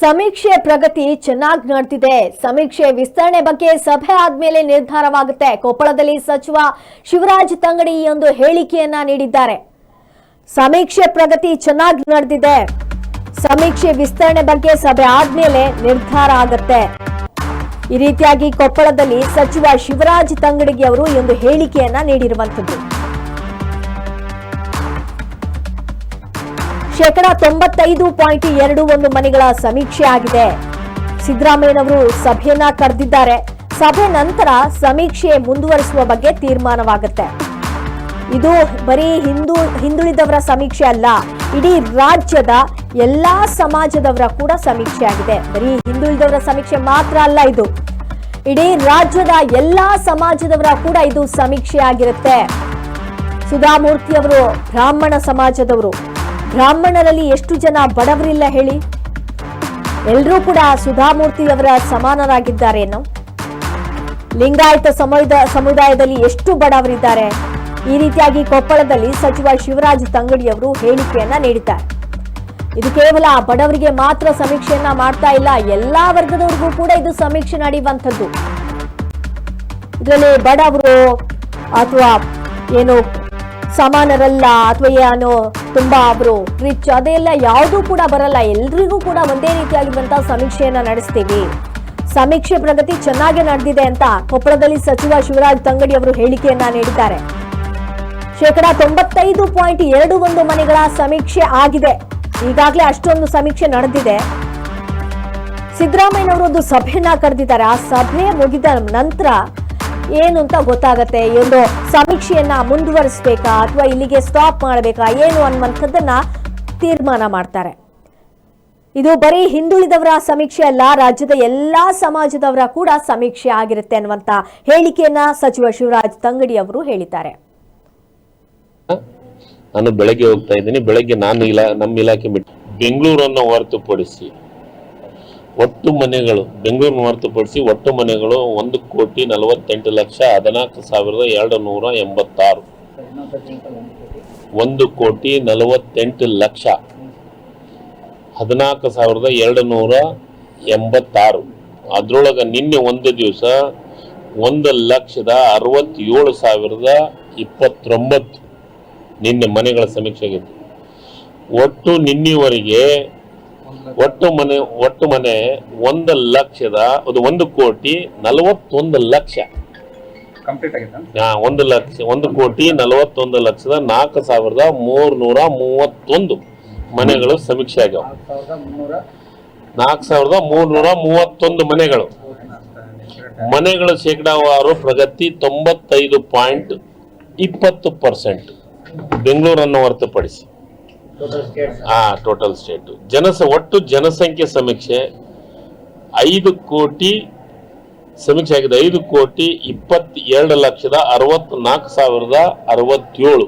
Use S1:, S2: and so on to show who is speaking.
S1: ಸಮೀಕ್ಷೆ ಪ್ರಗತಿ ಚೆನ್ನಾಗಿ ನಡೆದಿದೆ. ಸಮೀಕ್ಷೆ ವಿಸ್ತರಣೆ ಬಗ್ಗೆ ಸಭೆ ಆದ್ಮೇಲೆ ನಿರ್ಧಾರವಾಗುತ್ತೆ. ಕೊಪ್ಪಳದಲ್ಲಿ ಸಚಿವ ಶಿವರಾಜ್ ತಂಗಡಿ ಈ ಒಂದು ಹೇಳಿಕೆಯನ್ನ ನೀಡಿದ್ದಾರೆ. ಸಮೀಕ್ಷೆ ಪ್ರಗತಿ ಚೆನ್ನಾಗಿ ನಡೆದಿದೆ. ಸಮೀಕ್ಷೆ ವಿಸ್ತರಣೆ ಬಗ್ಗೆ ಸಭೆ ಆದ್ಮೇಲೆ ನಿರ್ಧಾರ ಆಗತ್ತೆ. ಈ ರೀತಿಯಾಗಿ ಕೊಪ್ಪಳದಲ್ಲಿ ಸಚಿವ ಶಿವರಾಜ್ ತಂಗಡಿಗೆ ಅವರು ಈ ಒಂದು ಹೇಳಿಕೆಯನ್ನ ನೀಡಿರುವಂತದ್ದು ಶೇಕಡ ತೊಂಬತ್ತೈದು ಪಾಯಿಂಟ್ ಎರಡು ಒಂದು ಮನೆಗಳ ಸಮೀಕ್ಷೆ ಆಗಿದೆ. ಸಿದ್ದರಾಮಯ್ಯನವರು ಸಭೆಯನ್ನ ಕರೆದಿದ್ದಾರೆ. ಸಭೆ ನಂತರ ಸಮೀಕ್ಷೆ ಮುಂದುವರಿಸುವ ಬಗ್ಗೆ ತೀರ್ಮಾನವಾಗುತ್ತೆ. ಇದು ಬರೀ ಹಿಂದೂ, ಹಿಂದುಳಿದವರ ಸಮೀಕ್ಷೆ ಅಲ್ಲ, ಇಡೀ ರಾಜ್ಯದ ಎಲ್ಲಾ ಸಮಾಜದವರ ಕೂಡ ಸಮೀಕ್ಷೆ ಆಗಿದೆ. ಬರೀ ಹಿಂದುಳಿದವರ ಸಮೀಕ್ಷೆ ಮಾತ್ರ ಅಲ್ಲ ಇದು. ಇಡೀ ರಾಜ್ಯದ ಎಲ್ಲಾ ಸಮಾಜದವರ ಕೂಡ ಇದು ಸಮೀಕ್ಷೆ ಆಗಿರುತ್ತೆ. ಸುಧಾಮೂರ್ತಿ ಅವರು ಬ್ರಾಹ್ಮಣ ಸಮಾಜದವರು. ಬ್ರಾಹ್ಮಣರಲ್ಲಿ ಎಷ್ಟು ಜನ ಬಡವರಿಲ್ಲ ಹೇಳಿ? ಎಲ್ಲರೂ ಕೂಡ ಸುಧಾಮೂರ್ತಿಯವರ ಸಮಾನರಾಗಿದ್ದಾರೆ ಸಮಾನರಾಗಿದ್ದಾರೇನೋ ಲಿಂಗಾಯತ ಸಮುದಾಯ, ಸಮುದಾಯದಲ್ಲಿ ಎಷ್ಟು ಬಡವರಿದ್ದಾರೆ? ಈ ರೀತಿಯಾಗಿ ಕೊಪ್ಪಳದಲ್ಲಿ ಸಚಿವ ಶಿವರಾಜ್ ತಂಗಡಿಯವರು ಹೇಳಿಕೆಯನ್ನ ನೀಡಿದ್ದಾರೆ. ಇದು ಕೇವಲ ಬಡವರಿಗೆ ಮಾತ್ರ ಸಮೀಕ್ಷೆಯನ್ನ ಮಾಡ್ತಾ ಇಲ್ಲ, ಎಲ್ಲಾ ವರ್ಗದವರಿಗೂ ಕೂಡ ಇದು ಸಮೀಕ್ಷೆ ನಡೆಯುವಂಥದ್ದು. ಇದರಲ್ಲಿ ಬಡವರು ಅಥವಾ ಏನು ಸಮಾನರಲ್ಲ ಅಥವಾ ಏನು, ತುಂಬಾ ಅವರು ರಿಚ್ ಅದೆಲ್ಲ ಯಾವುದೂ ಕೂಡ ಬರಲ್ಲ. ಎಲ್ರಿಗೂ ಕೂಡ ಒಂದೇ ರೀತಿಯಾಗಿರುವಂತಹ ಸಮೀಕ್ಷೆಯನ್ನ ನಡೆಸ್ತೀವಿ. ಸಮೀಕ್ಷೆ ಪ್ರಗತಿ ಚೆನ್ನಾಗಿ ನಡೆದಿದೆ ಅಂತ ಕೊಪ್ಪಳದಲ್ಲಿ ಸಚಿವ ಶಿವರಾಜ್ ತಂಗಡಿ ಅವರು ಹೇಳಿಕೆಯನ್ನ ನೀಡಿದ್ದಾರೆ. ಶೇಕಡಾ ತೊಂಬತ್ತೈದು ಪಾಯಿಂಟ್ ಎರಡು ಒಂದು ಮನೆಗಳ ಸಮೀಕ್ಷೆ ಆಗಿದೆ. ಈಗಾಗಲೇ ಅಷ್ಟೊಂದು ಸಮೀಕ್ಷೆ ನಡೆದಿದೆ. ಸಿದ್ದರಾಮಯ್ಯನವರು ಒಂದು ಸಭೆಯನ್ನ ಕರೆದಿದ್ದಾರೆ. ಆ ಸಭೆ ಮುಗಿದ ನಂತರ ಏನು ಅಂತ ಗೊತ್ತಾಗತ್ತೆ ಒಂದು ಸಮೀಕ್ಷೆಯನ್ನ ಮುಂದುವರಿಸಬೇಕಾ ಅಥವಾ ಇಲ್ಲಿಗೆ ಸ್ಟಾಪ್ ಮಾಡಬೇಕಾ ಏನು ಅನ್ನುವಂಥದ್ದನ್ನ ತೀರ್ಮಾನ ಮಾಡ್ತಾರೆ. ಇದು ಬರೀ ಹಿಂದುಳಿದವರ ಸಮೀಕ್ಷೆ ಅಲ್ಲ, ರಾಜ್ಯದ ಎಲ್ಲಾ ಸಮಾಜದವರ ಕೂಡ ಸಮೀಕ್ಷೆ ಆಗಿರುತ್ತೆ ಅನ್ನುವಂತ ಹೇಳಿಕೆಯನ್ನ ಸಚಿವ ಶಿವರಾಜ್ ತಂಗಡಿ ಅವರು ಹೇಳಿದ್ದಾರೆ.
S2: ನಾನು ಬೆಳಗ್ಗೆ ಹೋಗ್ತಾ ಇದ್ದೀನಿ. ಬೆಳಗ್ಗೆ ನಾನು ಇಲಾ ನಮ್ಮ ಇಲಾಖೆ ಬಿಟ್ಟು ಬೆಂಗಳೂರನ್ನು ಹೊರತುಪಡಿಸಿ ಒಟ್ಟು ಮನೆಗಳು ಬೆಂಗಳೂರು ಹೊರತುಪಡಿಸಿ ಒಟ್ಟು ಮನೆಗಳು ಒಂದು ಕೋಟಿ ನಲವತ್ತೆಂಟು ಲಕ್ಷ ಹದಿನಾಲ್ಕು ಸಾವಿರದ ಎರಡು ನೂರ ಎಂಬತ್ತಾರು. ಒಂದು ಕೋಟಿ ನಲವತ್ತೆಂಟು ಲಕ್ಷ ಹದಿನಾಲ್ಕು ಸಾವಿರದ ಎರಡು ನೂರ ಎಂಬತ್ತಾರು. ಅದರೊಳಗೆ ನಿನ್ನೆ ಒಂದು ದಿವಸ ಒಂದು ಲಕ್ಷದ ಅರವತ್ತೇಳು ಸಾವಿರದ ಇಪ್ಪತ್ತೊಂಬತ್ತು ನಿನ್ನೆ ಮನೆಗಳ ಸಮೀಕ್ಷೆ ಆಗಿತ್ತು. ಒಟ್ಟು ನಿನ್ನೆವರೆಗೆ ಒಟ್ಟು ಮನೆ ಒಟ್ಟು ಮನೆ ಒಂದು ಲಕ್ಷದ ಅದು ಒಂದು ಕೋಟಿ ನಲವತ್ತೊಂದು ಲಕ್ಷ. ಒಂದು ಲಕ್ಷ ಒಂದು ಕೋಟಿ ನಲವತ್ತೊಂದು ಲಕ್ಷದ ನಾಲ್ಕು ಸಾವಿರದ ಮೂರ್ನೂರ ಮೂವತ್ತೊಂದು ಮನೆಗಳು ಸಮೀಕ್ಷೆ ಆಗ್ಯಾವ.
S3: ನಾಲ್ಕು ಸಾವಿರದ
S2: ಮೂರ್ನೂರ ಮೂವತ್ತೊಂದು ಮನೆಗಳು. ಮನೆಗಳ ಶೇಕಡಾವಾರು ಪ್ರಗತಿ ತೊಂಬತ್ತೈದು ಪಾಯಿಂಟ್ ಇಪ್ಪತ್ತು ಪರ್ಸೆಂಟ್. ಬೆಂಗಳೂರನ್ನು ಹೊರತುಪಡಿಸಿ. ಆ ಟೋಟಲ್ ಸ್ಟೇಟ್ ಜನಸ, ಒಟ್ಟು ಜನಸಂಖ್ಯೆ ಸಮೀಕ್ಷೆ ಐದು ಕೋಟಿ, ಸಮೀಕ್ಷೆ ಆಗಿದೆ, ಐದು ಕೋಟಿ ಇಪ್ಪತ್ತೆರಡು ಲಕ್ಷದ ಅರವತ್ನಾಲ್ಕು ಸಾವಿರದ ಅರವತ್ತೇಳು.